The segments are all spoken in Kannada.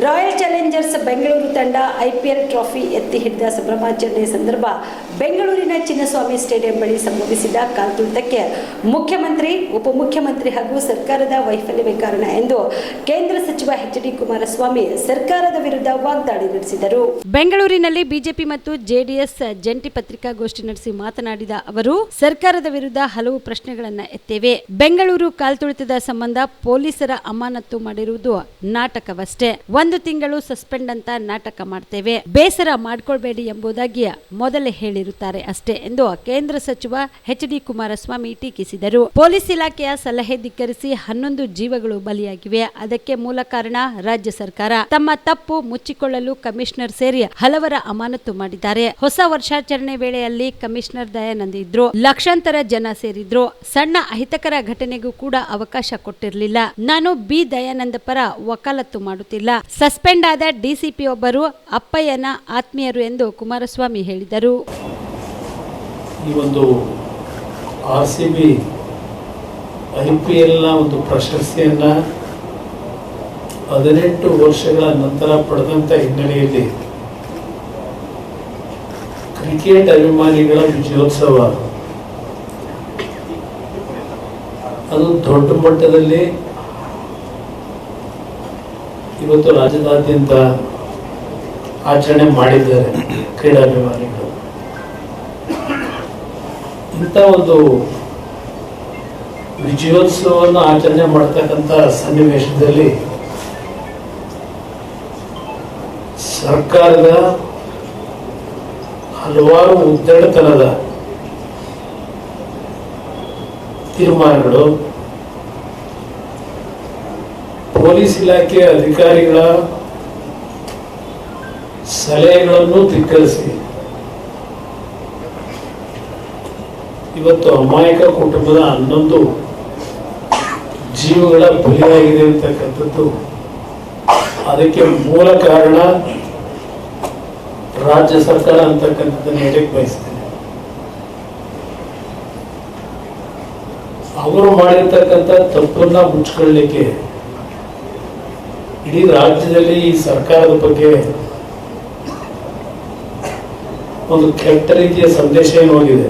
ರಾಯಲ್ ಚಾಲೆಂಜರ್ಸ್ ಬೆಂಗಳೂರು ತಂಡ ಐಪಿಎಲ್ ಟ್ರೋಫಿ ಎತ್ತಿ ಹಿಡಿದ ಸಂಭ್ರಮಾಚರಣೆ ಸಂದರ್ಭ ಬೆಂಗಳೂರಿನ ಚಿನ್ನಸ್ವಾಮಿ ಸ್ಟೇಡಿಯಂ ಬಳಿ ಸಂಭವಿಸಿದ ಕಾಲ್ತುಳಿತಕ್ಕೆ ಮುಖ್ಯಮಂತ್ರಿ, ಉಪಮುಖ್ಯಮಂತ್ರಿ ಹಾಗೂ ಸರ್ಕಾರದ ವೈಫಲ್ಯವೇ ಕಾರಣ ಎಂದು ಕೇಂದ್ರ ಸಚಿವ ಎಚ್ ಡಿ ಕುಮಾರಸ್ವಾಮಿ ಸರ್ಕಾರದ ವಿರುದ್ಧ ವಾಗ್ದಾಳಿ ನಡೆಸಿದರು. ಬೆಂಗಳೂರಿನಲ್ಲಿ ಬಿಜೆಪಿ ಮತ್ತು ಜೆಡಿಎಸ್ ಜಂಟಿ ಪತ್ರಿಕಾಗೋಷ್ಠಿ ನಡೆಸಿ ಮಾತನಾಡಿದ ಅವರು, ಸರ್ಕಾರದ ವಿರುದ್ಧ ಹಲವು ಪ್ರಶ್ನೆಗಳನ್ನು ಎತ್ತೇವೆ. ಬೆಂಗಳೂರು ಕಾಲ್ತುಳಿತದ ಸಂಬಂಧ ಪೊಲೀಸರ ಅಮಾನತು ಮಾಡಿರುವುದು ನಾಟಕವಷ್ಟೇ. ಒಂದು ತಿಂಗಳು ಸಸ್ಪೆಂಡ್ ಅಂತ ನಾಟಕ ಮಾಡ್ತೇವೆ. ಬೇಸರ ಮಾಡ್ಕೊಳ್ಬೇಡಿ ಎಂಬುದಾಗಿ ಮೊದಲೇ ಹೇಳಿರುತ್ತಾರೆ ಅಷ್ಟೇ ಎಂದು ಕೇಂದ್ರ ಸಚಿವ ಎಚ್ ಡಿ ಕುಮಾರಸ್ವಾಮಿ ಟೀಕಿಸಿದರು. ಪೊಲೀಸ್ ಇಲಾಖೆಯ ಸಲಹೆ ಧಿಕ್ಕರಿಸಿ ಹನ್ನೊಂದು ಜೀವಗಳು ಬಲಿಯಾಗಿವೆ. ಅದಕ್ಕೆ ಮೂಲ ಕಾರಣ ರಾಜ್ಯ ಸರ್ಕಾರ. ತಮ್ಮ ತಪ್ಪು ಮುಚ್ಚಿಕೊಳ್ಳಲು ಕಮಿಷನರ್ ಸೇರಿ ಹಲವರ ಅಮಾನತು ಮಾಡಿದ್ದಾರೆ. ಹೊಸ ವರ್ಷಾಚರಣೆ ವೇಳೆಯಲ್ಲಿ ಕಮಿಷನರ್ ದಯಾನಂದ್ ಇದ್ರು ಲಕ್ಷಾಂತರ ಜನ ಸೇರಿದ್ರು. ಸಣ್ಣ ಅಹಿತಕರ ಘಟನೆಗೂ ಕೂಡ ಅವಕಾಶ ಕೊಟ್ಟಿರಲಿಲ್ಲ. ನಾನು ಬಿ ದಯಾನಂದ ಪರ ವಕಾಲತ್ತು ಮಾಡುತ್ತಿಲ್ಲ. ಸಸ್ಪೆಂಡ್ ಆದ ಡಿಸಿಪಿ ಒಬ್ಬರು ಅಪ್ಪಯ್ಯನ ಆತ್ಮೀಯರು ಎಂದು ಕುಮಾರಸ್ವಾಮಿ ಹೇಳಿದರು. ಈ ಒಂದು R C B, I P ಎಲ್ನ ಒಂದು ಪ್ರಶಸ್ತಿಯನ್ನು ಹದಿನೆಂಟು ವರ್ಷಗಳ ನಂತರ ಪಡೆದಂಥ ಹಿನ್ನೆಲೆಯಲ್ಲಿ ಕ್ರಿಕೆಟ್ ಅಭಿಮಾನಿಗಳ ವಿಜಯೋತ್ಸವ. ಅದು ದೊಡ್ಡ ಮಟ್ಟದಲ್ಲಿ ಇವತ್ತು ರಾಜ್ಯದಾದ್ಯಂತ ಆಚರಣೆ ಮಾಡಿದ್ದಾರೆ ಕ್ರೀಡಾಭಿಮಾನಿಗಳು. ಇಂಥ ಒಂದು ವಿಜಯೋತ್ಸವವನ್ನು ಆಚರಣೆ ಮಾಡ್ತಕ್ಕಂಥ ಸನ್ನಿವೇಶದಲ್ಲಿ ಸರ್ಕಾರದ ಹಲವಾರು ಉದ್ದಡತನದ ತೀರ್ಮಾನಗಳು ಪೊಲೀಸ್ ಇಲಾಖೆ ಅಧಿಕಾರಿಗಳ ಸಲಹೆಗಳನ್ನು ಧಿಕ್ಕರಿಸಿ ಇವತ್ತು ಅಮಾಯಕ ಕುಟುಂಬದ ಹನ್ನೊಂದು ಜೀವಗಳ ಬಲಿಯಾಗಿದೆ ಅಂತಕ್ಕಂಥದ್ದು. ಅದಕ್ಕೆ ಮೂಲ ಕಾರಣ ರಾಜ್ಯ ಸರ್ಕಾರ ಅಂತಕ್ಕಂಥದ್ದನ್ನು ಹೇಳಕ್ ಬಯಸ್ತೇನೆ. ಅವರು ಮಾಡಿರ್ತಕ್ಕಂಥ ತಪ್ಪನ್ನ ಮುಚ್ಕೊಳ್ಳಿಕ್ಕೆ ಇಡೀ ರಾಜ್ಯದಲ್ಲಿ ಈ ಸರ್ಕಾರದ ಬಗ್ಗೆ ಒಂದು ಕೆಟ್ಟ ರೀತಿಯ ಸಂದೇಶ ಏನು ಹೋಗಿದೆ?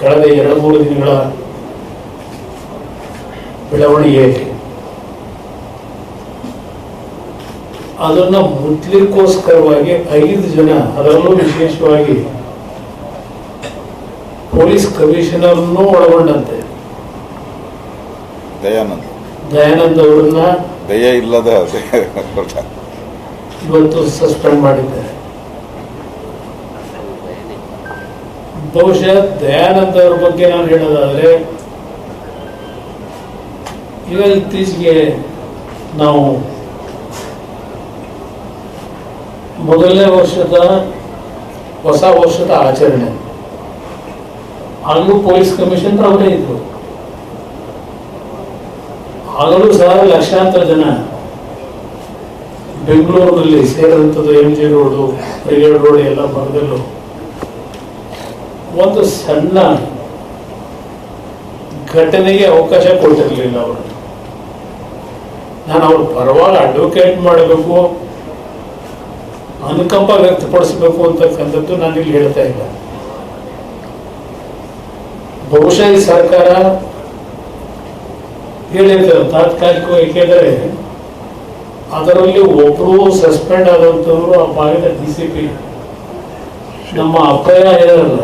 ಕಳೆದ ಎರಡು ಮೂರು ದಿನಗಳ ಬೆಳವಣಿಗೆ ಅದನ್ನ ಮುಟ್ಲಿಕ್ಕೋಸ್ಕರವಾಗಿ ಐದು ಜನ ಅದರಲ್ಲೂ ವಿಶೇಷವಾಗಿ ಪೊಲೀಸ್ ಕಮಿಷನರ್ನೂ ಒಳಗೊಂಡಂತೆ. ದಯಾನಂದ್. ದಯಾನಂದ್ ಅವರನ್ನ ದಯ ಇಲ್ಲದ ಇವತ್ತು ಸಸ್ಪೆಂಡ್ ಮಾಡಿದ್ದಾರೆ ಬಹುಶಃ ದಯಾನಂದ ಅವ್ರ ಬಗ್ಗೆ ನಾನು ಹೇಳೋದಾದ್ರೆ ಈಗ ಇತ್ತೀಚೆಗೆ ನಾವು ಮೊದಲನೇ ವರ್ಷದ ಹೊಸ ವರ್ಷದ ಆಚರಣೆ. ಅಲ್ಲೂ ಪೊಲೀಸ್ ಕಮಿಷನರ್ ಅವರೇ ಇದ್ರು. ಆಗಲೂ ಸಹ ಲಕ್ಷಾಂತರ ಜನ ಬೆಂಗಳೂರಿನಲ್ಲಿ ಸೇರಿದಂಥದ್ದು M G road Brigade road ಎಲ್ಲ ಭಾಗದಲ್ಲೂ ಒಂದು ಸಣ್ಣ ಘಟನೆಗೆ ಅವಕಾಶ ಕೊಟ್ಟಿರಲಿಲ್ಲ ಅವರು. ನಾನು ಅವ್ರು ಪರವಾಗಿ ಅಡ್ವೊಕೇಟ್ ಮಾಡಬೇಕು, ಅನುಕಂಪ ವ್ಯಕ್ತಪಡಿಸಬೇಕು ಅಂತಕ್ಕಂಥದ್ದು ನಾನು ಇಲ್ಲಿ ಹೇಳ್ತಾ ಇಲ್ಲ. ಬಹುಶಃ ಈ ಸರ್ಕಾರ ಹೇಳಿರ್ತಾರೆ ತಾತ್ಕಾಲಿಕವಾಗಿ ಏಕೆಂದರೆ ಅದರಲ್ಲಿ ಒಬ್ಬರು ಸಸ್ಪೆಂಡ್ ಆದಂಥವ್ರು ಆ ಭಾಗದ ಡಿ ಸಿ ಪಿ ನಮ್ಮ ಅಪ್ಪಯ್ಯ ಇರಲ್ಲ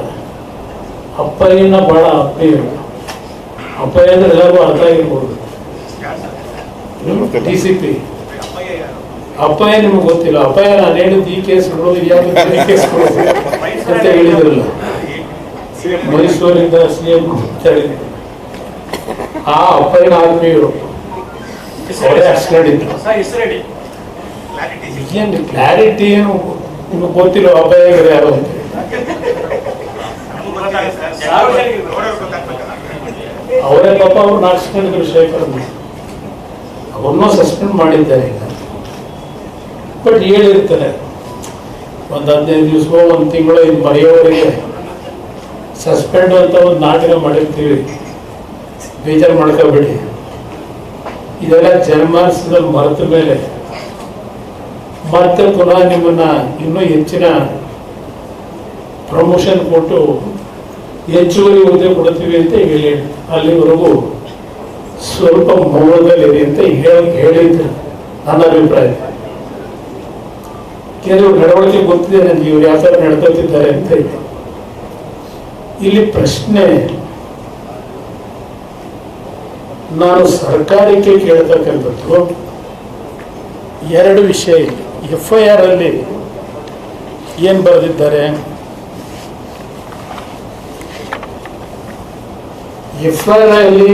ಅಪ್ಪಯ್ಯನ ಬಹಳ ಅಪ್ಪಯ್ಯ ಅಪ್ಪಯ್ಯ ಅಂದ್ರೆ ಎಲ್ಲರಿಗೂ ಅರ್ಥ ಆಗಿರ್ಬೋದು. ಡಿ ಸಿ ಪಿ ಅಪ್ಪಯ್ಯ ನಿಮ್ಗೆ ಗೊತ್ತಿಲ್ಲ. ಅಪ್ಪಯ್ಯ ನಾನು ಹೇಳಿದ್ದು ಈ ಕೇಸ್ಗಳು ಕೇಸ್ ಕೊಡೋದು ಅಂತ ಹೇಳಿದ್ರಲ್ಲ. ಮೈಸೂರಿಂದ ಸಿ ಎಂ ಆ ಅಪ್ಪಯ್ಯನ ಆತ್ಮೀಯರು ಅವರೇ ಹಸ್ಕೊಂಡಿದ್ರು ಏನು ಕ್ಲಾರಿಟಿ ಏನು ನಿಮಗೆ ಗೊತ್ತಿಲ್ಲ ಅಪಾಯಗಳು ಯಾರು ಅಂತ? ಅವರೇ ಪಾಪ ಅವ್ರು ನಾಚಿಕೊಂಡಿದ್ರು ಶೇಖರ್ ಅವ್ರನ್ನೂ ಸಸ್ಪೆಂಡ್ ಮಾಡಿದ್ದಾರೆ ಈಗ. ಬಟ್ ಹೇಳಿರ್ತಾರೆ. ಒಂದು ಹದಿನೈದು ದಿವಸವೋ ಒಂದು ತಿಂಗಳು ಇದು ಮರೆಯೋವರೆಗೆ ಸಸ್ಪೆಂಡ್ ಅಂತ ಒಂದು ನಾಟಕ ಮಾಡಿರ್ತೀವಿ. ಬೇಜಾರು ಮಾಡ್ಕೋಬೇಡಿ ಇದೆಲ್ಲ ಜನಮಾನಸದಲ್ಲಿ ಮರೆತ ಮೇಲೆ. ಮತ್ತೆ ಪುನಃ ನಿಮ್ಮನ್ನ ಇನ್ನೂ ಹೆಚ್ಚಿನ ಪ್ರಮೋಷನ್ ಕೊಟ್ಟು ಹೆಚ್ಚುವರಿ ಹುದ್ದೆ ಕೊಡ್ತೀವಿ ಅಂತ ಹೇಳಿ, ಅಲ್ಲಿವರೆಗೂ ಸ್ವಲ್ಪ ಮೌನದಲ್ಲಿರಿ ಅಂತ ಹೇಳಿ ಹೇಳಿದ್ರು ನನ್ನ ಅಭಿಪ್ರಾಯ. ಕೆಲವು ನಡವಳಿಕೆ ಗೊತ್ತಿದೆ ನನಗೆ, ಇವ್ರು ಯಾವ ಥರ ನಡ್ಕೋತಿದ್ದಾರೆ ಅಂತ ಇಲ್ಲಿ ಪ್ರಶ್ನೆ ನಾನು ಸರ್ಕಾರಕ್ಕೆ ಕೇಳ್ತಕ್ಕಂಥದ್ದು ಎರಡು ವಿಷಯ ಇಲ್ಲಿ. ಎಫ್ ಐ ಆರ್ ಅಲ್ಲಿ ಏನು ಬರೆದಿದ್ದಾರೆ? ಎಫ್ ಐ ಆರ್ ಅಲ್ಲಿ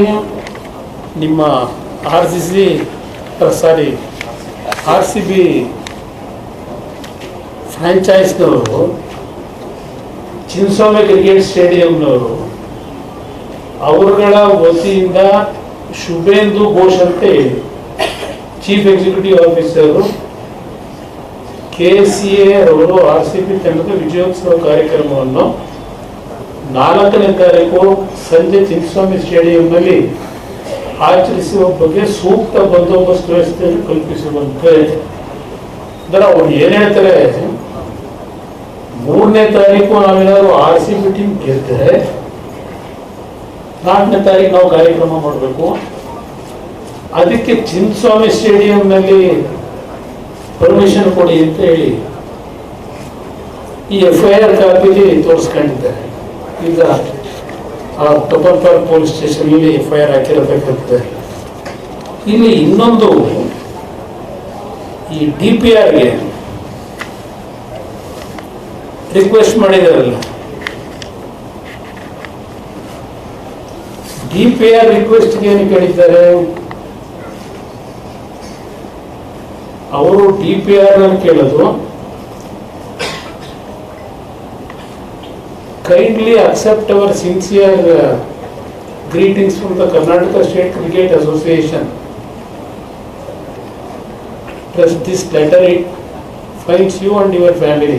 ನಿಮ್ಮ R C C sorry R C B ಫ್ರಾಂಚೈಸ್ನವರು Chinnaswamy cricket ಸ್ಟೇಡಿಯಂನವರು, ಅವರುಗಳ ವತಿಯಿಂದ ಶುಭೇಂದು ಘೋಷ್ ಅಂತ chief executive officer K C A ಅವರು ಆರ್ ಸಿ ಪಿ ತಂಡದ ವಿಜಯೋತ್ಸವ ಕಾರ್ಯಕ್ರಮವನ್ನು ನಾಲ್ಕನೇ ತಾರೀಕು ಸಂಜೆ ಚಿನ್ನಸ್ವಾಮಿ ಸ್ಟೇಡಿಯಂನಲ್ಲಿ ಆಚರಿಸುವ ಬಗ್ಗೆ ಸೂಕ್ತ ಬಂದೋಬಸ್ತ್ ವ್ಯವಸ್ಥೆಯನ್ನು ಕಲ್ಪಿಸುವಂತೆ. ಅಂದ್ರೆ ಅವ್ರು ಏನ್ ಹೇಳ್ತಾರೆ? ಮೂರನೇ ತಾರೀಕು ನಾವೇನಾದ್ರು ಆರ್ ಸಿ ಪಿ ಟೀಮ್ ಗೆದ್ದರೆ ನಾಲ್ಕನೇ ತಾರೀಕು ನಾವು ಕಾರ್ಯಕ್ರಮ ಮಾಡಬೇಕು. ಅದಕ್ಕೆ ಚಿನ್ನಸ್ವಾಮಿ ಸ್ಟೇಡಿಯಂನಲ್ಲಿ ಪರ್ಮಿಷನ್ ಕೊಡಿ ಅಂತ ಹೇಳಿ ಈ ಎಫ್ ಐ ಆರ್ ಕಾಪಿಲಿ ತೋರಿಸ್ಕೊಂಡಿದ್ದಾರೆ. ಈಗ ಆ ಟೊಪರ್ ಪಾರ್ಕ್ ಪೊಲೀಸ್ ಸ್ಟೇಷನಲ್ಲಿ ಎಫ್ ಐ ಆರ್ ಹಾಕಿರಬೇಕಾಗ್ತದೆ ಇಲ್ಲಿ ಇನ್ನೊಂದು ಈ ಡಿ ಪಿ ಆರ್ಗೆ ರಿಕ್ವೆಸ್ಟ್ ಮಾಡಿದಾರಲ್ಲ. ಡಿ ರಿಕ್ವೆಸ್ಟ್ ಏನು ಕೇಳಿದ್ದಾರೆ? ಅವರು ಡಿಪಿಆರ್ ಪಿ ಕೇಳೋದು kindly accept our sincere greetings from the Karnataka state cricket association plus this letter it finds you and your family